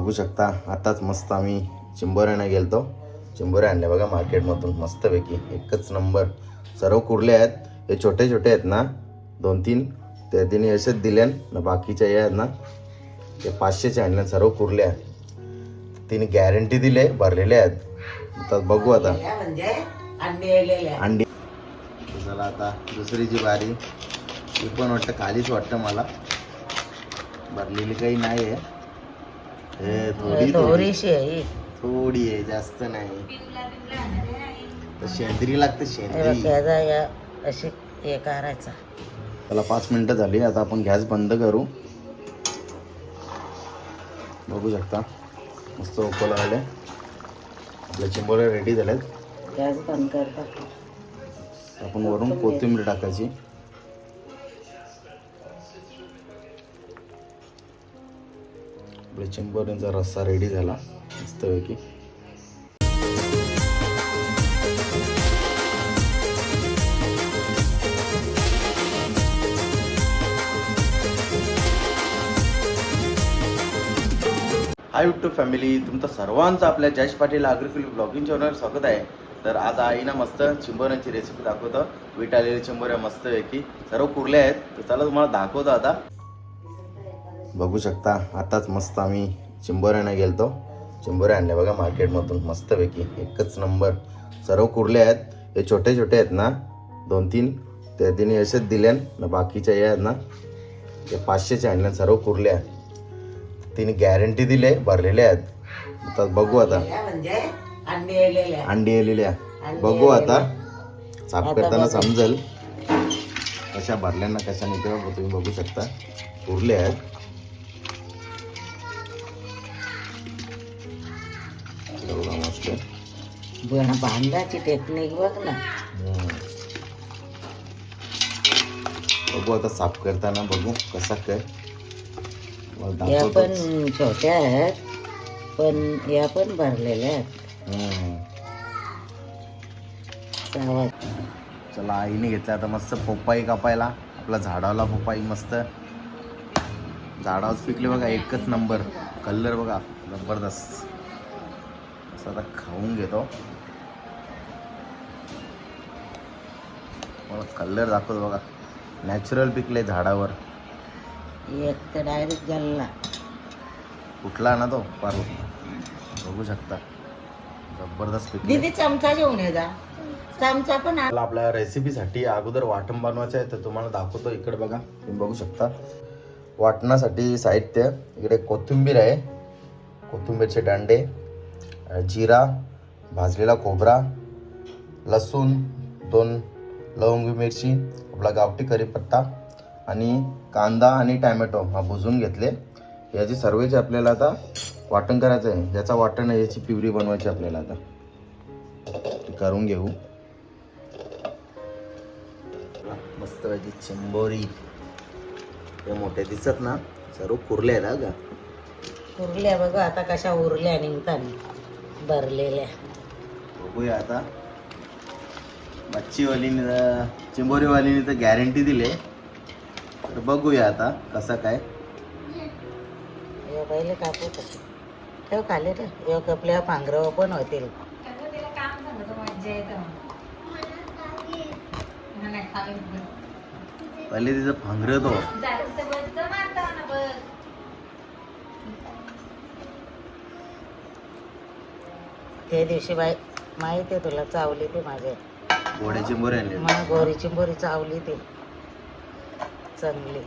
बघू शकता आताच मस्त आम्ही चिंबोऱ्यानं गेलतो. चिंबोऱ्या आणल्या बघा मार्केटमधून मस्तपैकी. एकच नंबर. सर्व कुर्ले आहेत. हे छोटे छोटे आहेत ना दोन तीन ते तिने असेच दिले ना बाकीच्या हे आहेत ना ते पाचशेचे आणले सर्व कुर्ले आहेत तिने गॅरंटी दिले भरलेले आहेत. तर बघू आता. म्हणजे अंडे चला आता दुसरीची बारी ही पण वाटतं खालीच वाटतं मला. भरलेली काही नाही आहे हे थोडी थोडीशी आहे. थोडी आहे जास्त नाही. तर शेंद्री लागते शेंद्री. या अशी हे करायचा. त्याला पाच मिनिटं झाली आता आपण गॅस बंद करू. बघू शकता. मस्त उकळ आले. आपले चिंबोळे रेडी झालेत. गॅस बंद करतात आपण वरून कोथिंबीर टाकायची. आपल्या चिंबोऱ्यांचा रस्सा रेडी झाला. मस्तपैकी हाय युट्यूब फॅमिली तुमचं सर्वांचं आपल्या जयश पाटील अग्रिकुल ब्लॉगिंग चॅनलवर स्वागत आहे. तर आज आईना मस्त चिंबोऱ्यांची रेसिपी दाखवतो. वीट आलेली चिंबोऱ्या मस्त की सर्व कुर्ल्या आहेत. तर चला तुम्हाला दाखवतो आता. बघू शकता. आताच मस्त आम्ही चिंबोऱ्यानं गेलतो. चिंबोऱ्या आणल्या बघा मार्केटमधून. मस्तपैकी एकच नंबर. सर्व कुर्ले आहेत. हे छोटे छोटे आहेत ना. दोन तीन. ते तिने असेच दिले ना बाकीच्या हे आहेत ना. ते पाचशेचे आणले सर्व कुर्ले आहेत. तिने गॅरंटी दिले. भरलेले आहेत. तर बघू आता. अंडे आलेल्या. बघू आता. साफ करताना समजेल. कशा भरल्या ना कशा नाही तुम्ही बघू शकता. उरले आहेत. बन बांधाची टेक्निक बघ ना. बघू आता साफ करताना बघू कसा काय मला या पण. छोट्या आहेत पण या पण भरलेल्या आहेत. हम्म. सावा चला आईने घेतला आता मस्त पोपाई कापायला. आपला झाडाला पोपाई मस्त. झाडावर पिकले बघा एकच नंबर कलर बघा जबरदस्त. असं आता खाऊन घेतो. मला कलर दाखवतो बघा. नॅचरल पिकले झाडावर. एक तर डायरेक्ट गल्ला कुठला ना तो पार बघू शकता. जबरदस्त पिकले दीदी चमचा घेऊन ये जा. चमचा पण आण. मला आपल्या रेसिपीसाठी अगोदर वाटण बनवायचं आहे तर तुम्हाला दाखवतो इकडे बघा. तुम्ही बघू शकता. वाटणासाठी साहित्य. इकडे कोथिंबीर आहे. कोथिंबीरचे दांडे अ, जिरा भाजलेला खोबरा लसूण दोन लवंगी मिरची आपला गावठी कढीपत्ता आणि कांदा आणि टॅमॅटो हा भुजून घेतले. याची सर्वेचे आपल्याला आता वाटण करायचं आहे ज्याचा वाटण आहे याची पिवरी बनवायची आपल्याला आता. करून घेऊ. मस्त पाहिजे चिंबोरी. ते मोठे दिसत ना सर्व कुर्ले आहेत हा का उरल्या बघा आता कशा उरल्या निघताना भरलेल्या. बघूया आता. मच्छीवालीने तर चिंबोरीवालीने तर गॅरंटी दिले तर बघूया आता कसं काय. हे पहिले कापू तसे ठेव खाली ठेव. एक आपल्या पांघरावर पण होतील. पहिले तिचं फांगरतो त्या दिवशी बाई माहिती आहे तुला चावली ती माझे. गोड्या चिंबोरी आणले मग गोरी चिंबोरी चावली ती. चांगली.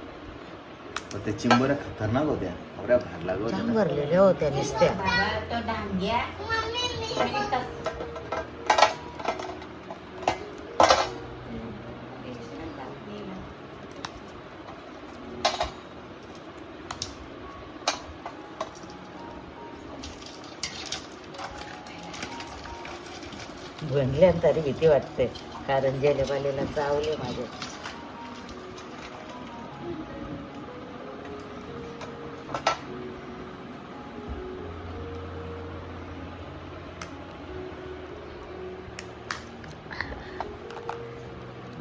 ते चिंबोऱ्या खतरनाक होत्या. एवढ्या भार लागत छान होत्या भरलेल्या होत्या नुसत्या. बनल्या तरी भीती वाटते कारण जेलेबालेला चावले माझे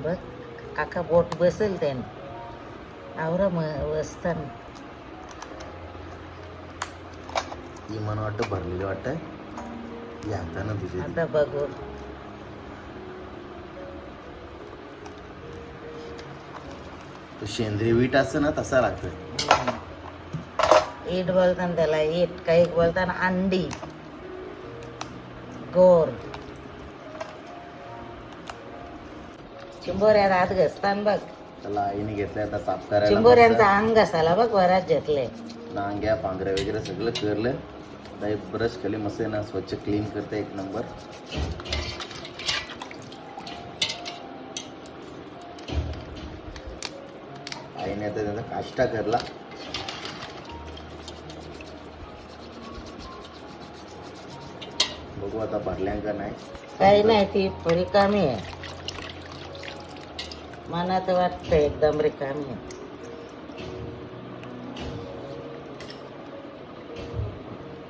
बघ आका बोट बसेल त्याने. आवरा म वसताना. ती मला वाटतं भरलेली या तुझे आता बघू. तो सेंद्रिय वीट असतं ना तसा लागतोय. ईट बोलताना त्याला ईट काही बोलताना अंडी गोर चिंबोऱ्यात हात घसताना बघ. त्याला आईने घेतलंय आता साफ करायला चिंबोऱ्यांचा अंग घसाला बघ वरात घेतले. नांग्या पांघऱ्या वगैरे सगळं करलं आता ब्रश खाली मस्त आहे ना स्वच्छ क्लीन करते एक नंबर आईने आता त्याचा काष्टा करला. बघू आता भरल्यांका नाही. काही नाही ती रिकामी आहे. मनात वाटतं एकदम रिकामी आहे.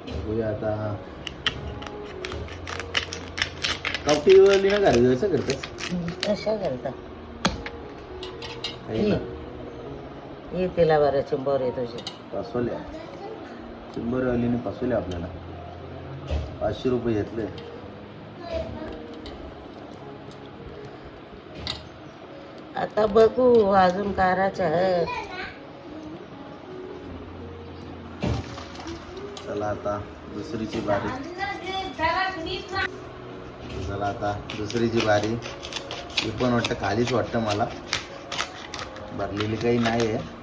बघूया आता. कपटी वाली ना घाली असं करतेस? कशा घालता काही ना. ये तिला बरं चिंबोरी तुझी. पासवल्या चिंबरवालीने पासवल्या आपल्याला. पाचशे रुपये घेतले. आता बघू अजून काराच्या आहेत चला आता दुसरीची बारी. चला आता दुसरीची बारी. ही पण वाटतं खालीच वाटतं मला. भरलेली काही नाही आहे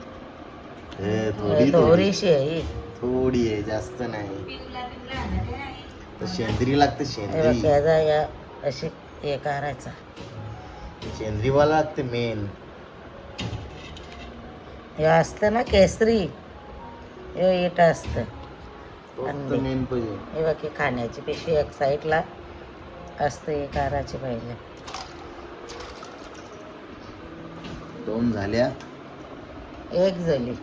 थोडी थोडी. थोडीशी आहे. ही. थोडी आहे जास्त नाही. तर शेंद्री लागते शेंद्री. याचा या अशी हे करायचा. शेंद्रीवाला लागते मेन हे असतं ना केसरी. हे इट असतं. अंडी. मेन पाहिजे हे ही खाण्याची पिशवी एक साईडला असतं हे काराची पाहिजे दोन झाल्या. एक झाली.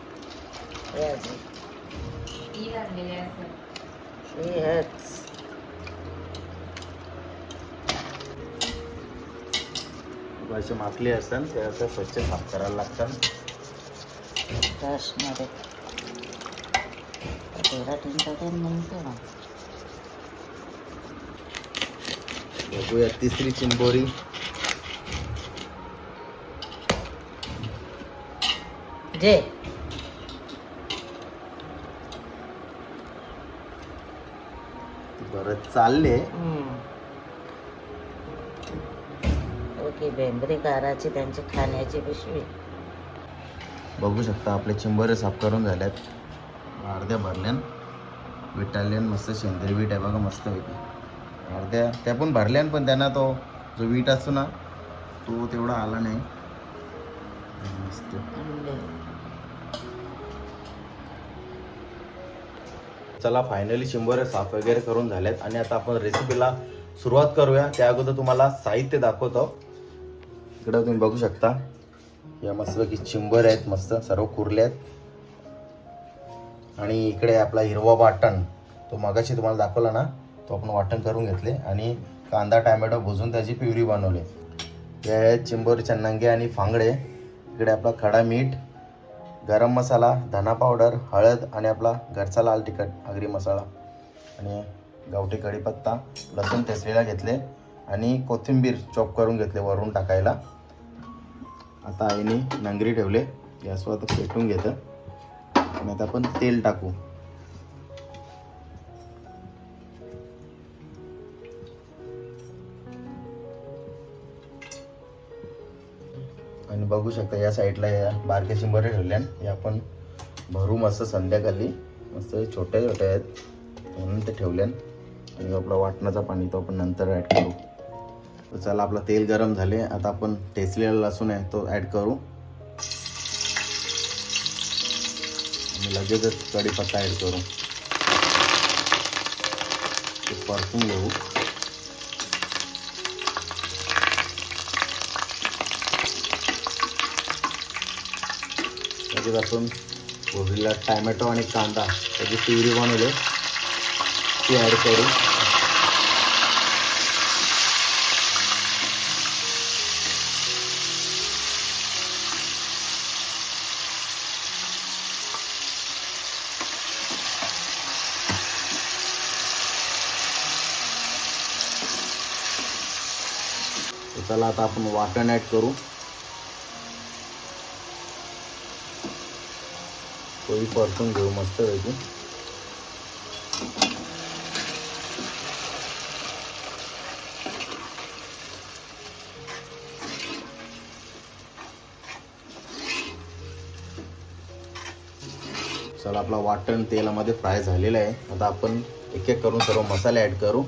असे माकले असतात ते असं स्वच्छ साफ करायला लागतात. म्हणतो ना बघूया तिसरी चिंबोरी. जे बरं चालले. ओके त्यांची खाण्याची पिशवी. बघू शकता आपले चिंबोरे साफ करून झाल्यात अर्ध्या भरल्यान विटाल्यान मस्त सेंद्रिय वीट आहे बघा मस्त पैकी अर्ध्या त्या पण भरल्यान पण त्यांना तो जो वीट असतो ना तो तेवढा आला नाही. मस्त. चला फायनली चिंबोरे साफ वगैरे करून झालेत. आणि आता आपण रेसिपीला सुरुवात करूया. त्या अगोदर तुम्हाला साहित्य दाखवतो. इकडं तुम्ही बघू शकता. या मस्तपैकी चिंबर आहेत मस्त सर्व कुरले आहेत. आणि इकडे आपला हिरवा वाटण तो मगाशी तुम्हाला दाखवला ना तो आपण वाटण करून घेतले. आणि कांदा टॅमॅटो भुजून त्याची प्युरी बनवली. हे आहेत चिंबर चन्नंगे आणि फांगडे. इकडे आपला खडा मीठ गरम मसाला धना पावडर हळद आणि आपला घरचा लाल तिखट आगरी मसाला आणि गावठी कढीपत्ता लसूण ठेचलेला घेतले आणि कोथिंबीर चॉप करून घेतले वरून टाकायला. आता आईने नंगरी ठेवले गॅसवर पेटून घेतं. आणि आता आपण तेल टाकू. तुम्ही बघू शकता या साईडला या बारक्या शिंबरे ठेवल्या या आपण भरू मस्त संध्याकाळी. मस्त छोट्या छोट्या आहेत. म्हणून ते ठेवल्यान आणि आपला वाटणाचा पाणी तो आपण नंतर ॲड करू. तर चला आपलं तेल गरम झाले. आता आपण टेसलेला लसूण आहे तो ॲड करू. आणि लगेचच कढीपत्ता ॲड करू. ते परतून घेऊ. भाजी घासून कोबीला टॅमॅटो आणि कांदा त्याची प्युरी बनवले ती ॲड करू चला आता आपण वाटण ॲड करू पोळी परतून घेऊ मस्त पैकी. चला आपला वाटण तेलामध्ये फ्राय झालेला आहे. आता आपण एक एक करून सर्व मसाले ॲड करू.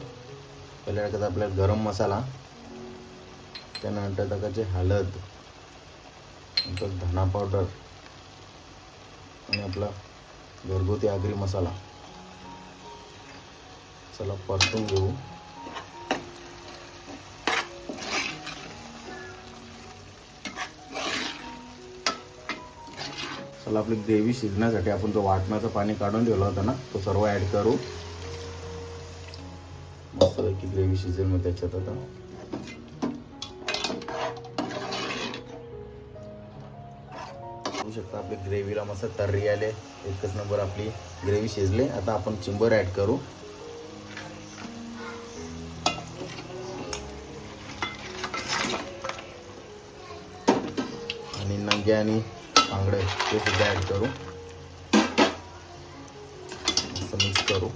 पहिल्या टाकायचा आपला गरम मसाला. त्यानंतर टाकायचे हळद. नंतर धना पावडर आणि आपला घरगुती आगरी मसाला. चला परतून घेऊ. चला आपली ग्रेव्ही शिजण्यासाठी आपण जो वाटणाचं पाणी काढून ठेवलं होतं ना तो सर्व ॲड करू. मस्तपैकी ग्रेव्ही शिजेल मग त्याच्यात आता. बघू शकता आपली ग्रेव्हीला मस्त तर्री आले एकच नंबर आपली ग्रेव्ही शिजले. आता आपण चिंबर ॲड करू. आणि नंगे आणि बांगडे ते सुद्धा ॲड करू. असं मिक्स करू.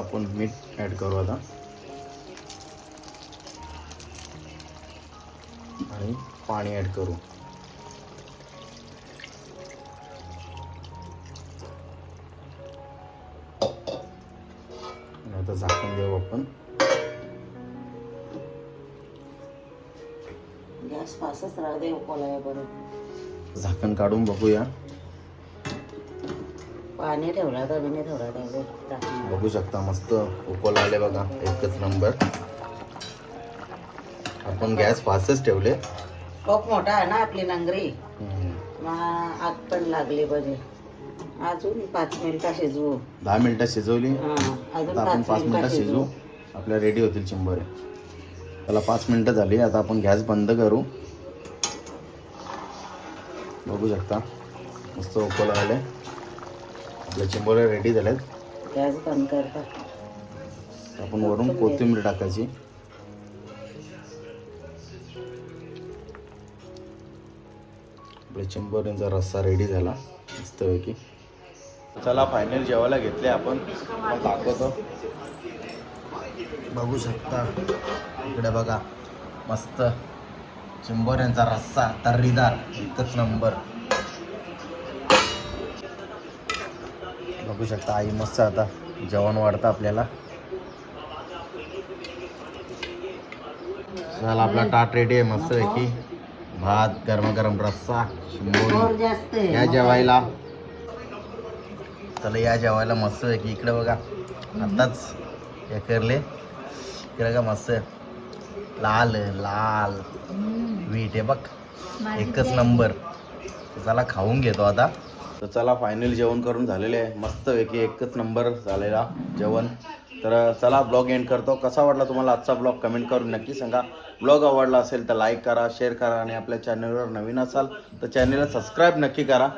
आपण मीठ ॲड करू आता. आणि पाणी ॲड करू. आणि आता झाकून देऊ आपण. गॅस पासच राहू दे झाकण काढून बघूया. पाणी ठेवला तर मी ठेवला बघू शकता मस्त उकल आले बघा एकच नंबर आपण गॅस फास्टच ठेवले. खूप मोठा आहे ना आपली नंगरी. मग आग पण लागली पाहिजे अजून पाच मिनिटं शिजवू. दहा मिनिटं शिजवली. अजून आता आपण पाच मिनिटं शिजवू. आपल्या रेडी होतील चिंबोरे त्याला पाच मिनिटं झाली आता आपण गॅस बंद करू. बघू शकता. मस्त उकल आले आपले चिंबोरे रेडी झालेत गॅस बंद करता. आपण वरून कोथिंबीर टाकायची. आपल्या चिंबोऱ्यांचा रस्सा रेडी झाला. मस्तपैकी. चला फायनल जेवायला घेतले आपण. दाखवतो. बघू शकता. इकडे बघा. मस्त. चिंबोऱ्यांचा रस्सा तर्रीदार. एकच नंबर बघू शकता आई मस्त आता जेवण वाढतं आपल्याला. चला आपला टाट रेडी आहे मस्त पैकी. भात रस्सा शिंबोरी जोर जास्त आहे. या जेवायला. चला या जेवायला मस्त आहे की इकडे बघा आताच हे करले. इकडे का मस्त. लाल लाल. वीट आहे बघ. एकच नंबर. चला खाऊन घेतो आता. तर चला फायनल जेवण करून झालेले आहे. मस्त पैकी एकच नंबर झालेला जेवण. तर चला ब्लॉग एंड करतो. कसा वाटला तुम्हाला आजचा ब्लॉग कमेंट करून नक्की सांगा. ब्लॉग आवडला असेल तर लाईक करा शेअर करा आणि आपल्या चॅनलवर नवीन असाल तर चॅनलला सबस्क्राईब नक्की करा.